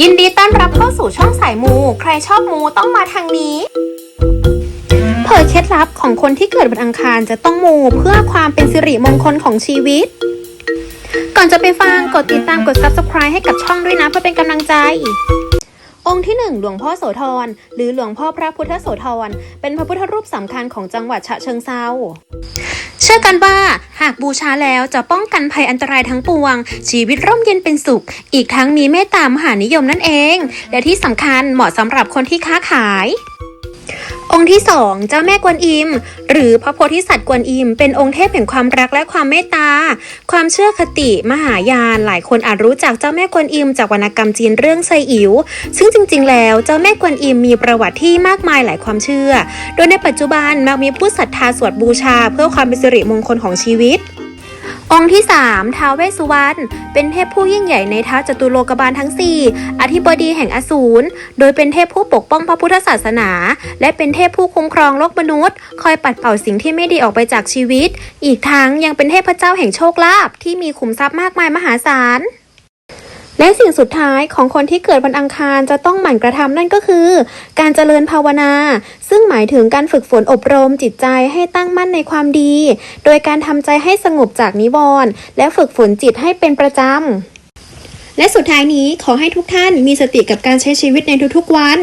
ยินดีต้อนรับเข้าสู่ช่องสายมู ใครชอบมูต้องมาทางนี้ เผยเคล็ดลับของคนที่เกิดวันอังคารจะต้องมูเพื่อความเป็นสิริมงคลของชีวิต ก่อนจะไปฟังกดติดตามกด subscribe ให้กับช่องด้วยนะเพื่อเป็นกำลังใจ องค์ที่หนึ่งหลวงพ่อโสธร หรือหลวงพ่อพระพุทธโสธร เป็นพระพุทธรูปสำคัญของจังหวัดฉะเชิงเซา ชื่อกันว่า หากบูชาแล้วจะป้องกันภัยอันตรายทั้งปวง ชีวิตร่มเย็นเป็นสุข อีกทั้งมีเมตตามหานิยมนั่นเอง และที่สำคัญเหมาะสำหรับคนที่ค้าขาย องค์ที่สองเจ้าแม่กวนอิม หรือพระโพธิสัตว์กวนอิม เป็นองค์เทพแห่งความรักและความเมตตา ความเชื่อคติมหายานหลายคนอาจรู้จักเจ้าแม่กวนอิม จากวรรณกรรมจีนเรื่องไซอิ๋วซึ่งจริง ๆ แล้วเจ้าแม่กวนอิมมีประวัติที่มากมายหลายความเชื่อ โดยในปัจจุบันมักมีผู้ศรัทธาสวดบูชา เพื่อความเป็นสิริมงคลของชีวิต องค์ที่ 3 ท้าวเวสสุวรรณ เป็นเทพผู้ยิ่งใหญ่ในท้าวจตุโลกบาลทั้ง 4 อธิบดีแห่งอสูร โดยเป็นเทพผู้ปกป้องพระพุทธศาสนา และเป็นเทพผู้คุ้มครองโลกมนุษย์ คอยปัดเป่าสิ่งที่ไม่ดีออกไปจากชีวิต อีกทั้งยังเป็นเทพเจ้าแห่งโชคลาภที่มีขุมทรัพย์มากมายมหาศาล และสิ่งสุดท้ายของคนที่เกิดวันอังคารจะต้องหมั่นกระทำนั่นก็คือ การเจริญภาวนา ซึ่งหมายถึงการฝึกฝนอบรมจิตใจให้ตั้งมั่นในความดี โดยการทำใจให้สงบจากนิวรณ์และฝึกฝนจิตให้เป็นประจำและสุดท้ายนี้ขอให้ทุกท่านมีสติกับการใช้ชีวิตในทุกๆวัน